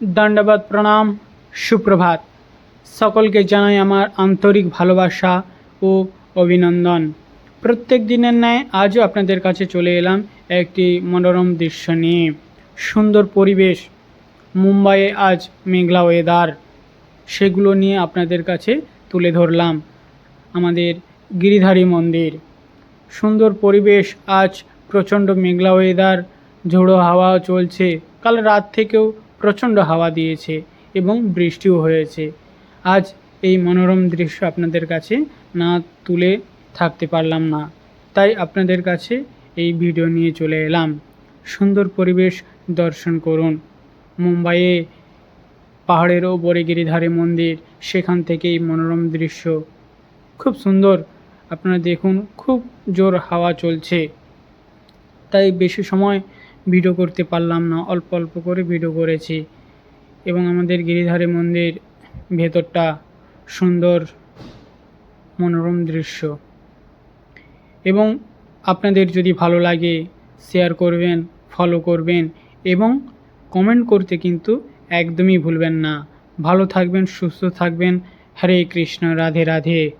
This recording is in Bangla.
দণ্ডবাদ প্রণাম, সুপ্রভাত। সকলকে জানাই আমার আন্তরিক ভালোবাসা ও অভিনন্দন। প্রত্যেক দিনের ন্যায় আজও আপনাদের কাছে চলে এলাম একটি মনোরম দৃশ্য নিয়ে। সুন্দর পরিবেশ, মুম্বাইয়ে আজ মেঘলা ওয়েদার সেগুলো নিয়ে আপনাদের কাছে তুলে ধরলাম আমাদের গিরিধারী মন্দির। সুন্দর পরিবেশ, আজ প্রচণ্ড মেঘলা ওয়েদার ঝোড়ো হাওয়া চলছে। কাল রাত থেকেও প্রচণ্ড হাওয়া দিয়েছে এবং বৃষ্টিও হয়েছে। আজ এই মনোরম দৃশ্য আপনাদের কাছে না তুলে থাকতে পারলাম না, তাই আপনাদের কাছে এই ভিডিও নিয়ে চলে এলাম। সুন্দর পরিবেশ দর্শন করুন। মুম্বাইয়ে পাহাড়ের ওপরে গিরিধারে মন্দির, সেখান থেকে এই মনোরম দৃশ্য। খুব সুন্দর, আপনারা দেখুন, খুব জোর হাওয়া চলছে। তাই বেশি সময় ভিডিও করতে পারলাম না, অল্প অল্প করে ভিডিও করেছি। এবং আমাদের গিরিধারে মন্দির ভেতরটা সুন্দর, মনোরম দৃশ্য। এবং আপনাদের যদি ভালো লাগে শেয়ার করবেন ফলো করবেন এবং কমেন্ট করতে কিন্তু একদমই ভুলবেন না। ভালো থাকবেন, সুস্থ থাকবেন। হরে কৃষ্ণ, রাধে রাধে।